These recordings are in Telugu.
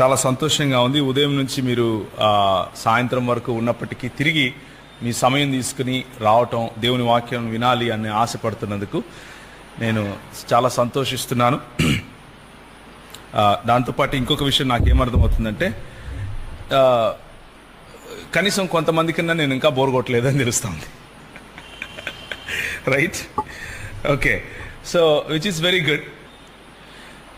చాలా సంతోషంగా ఉంది. ఉదయం నుంచి మీరు సాయంత్రం వరకు ఉన్నప్పటికీ తిరిగి మీ సమయం తీసుకుని రావటం దేవుని వాక్యం వినాలి అని ఆశపడుతున్నందుకు నేను చాలా సంతోషిస్తున్నాను. దాంతోపాటు ఇంకొక విషయం నాకేమర్థమవుతుందంటే కనీసం కనీసం కొంతమందికన్నా నేను ఇంకా బోర్ కొట్టలేదని తెలుస్తుంది right okay so which is very good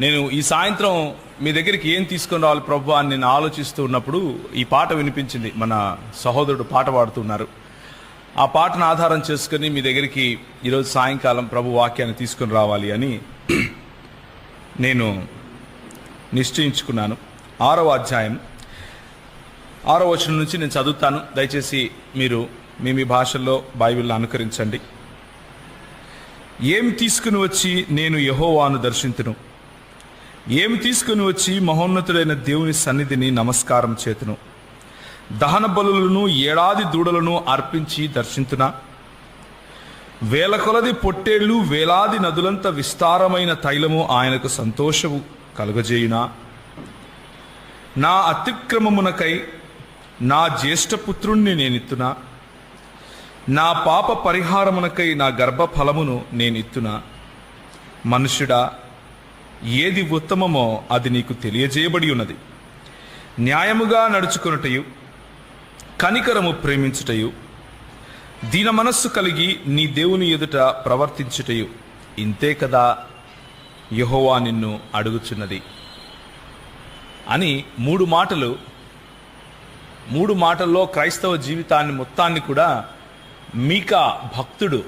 నేను ఈ సాయంత్రం మీ దగ్గరికి ఏం తీసుకుని రావాలి ప్రభు అని నేను ఆలోచిస్తూ ఉన్నప్పుడు ఈ పాట వినిపించింది. మన సహోదరుడు పాట పాడుతున్నారు. ఆ పాటను ఆధారం చేసుకుని మీ దగ్గరికి ఈరోజు సాయంకాలం ప్రభు వాక్యాన్ని తీసుకొని రావాలి అని నేను నిశ్చయించుకున్నాను. ఆరవ అధ్యాయం. ఆరో వచనం నుంచి నేను చదువుతాను. దయచేసి మీరు మీ మీ భాషల్లో బైబిల్ని అనుకరించండి. ఏమి తీసుకుని వచ్చి నేను యహోవాను దర్శించను ఏమి తీసుకుని వచ్చి మహోన్నతుడైన దేవుని సన్నిధిని నమస్కారం చేతును? దహన బలులను ఏడాది దూడలను అర్పించి దర్శించున వేల కొలది పొట్టేళ్ళు వేలాది నదులంత విస్తారమైన తైలము ఆయనకు సంతోషము కలుగజేయునా? నా అతిక్రమమునకై నా జ్యేష్ఠపుత్రుణ్ణి నేనిత్తునా? నా పాప పరిహారమునకై నా గర్భఫలమును నేనిత్తునా? మనుషుడా ఏది ఉత్తమమో అది నీకు తెలియజేయబడి ఉన్నది. న్యాయముగా నడుచుకొనుటయు కనికరము ప్రేమించుటయు దీన మనస్సు కలిగి నీ దేవుని ఎదుట ప్రవర్తించుటయు. ఇంతే కదా యెహోవా నిన్ను అడుగుచున్నది. అని మూడు మాటలు మూడు మాటల్లో క్రైస్తవ జీవితాన్ని మొత్తాన్ని కూడా మీకా భక్తుడు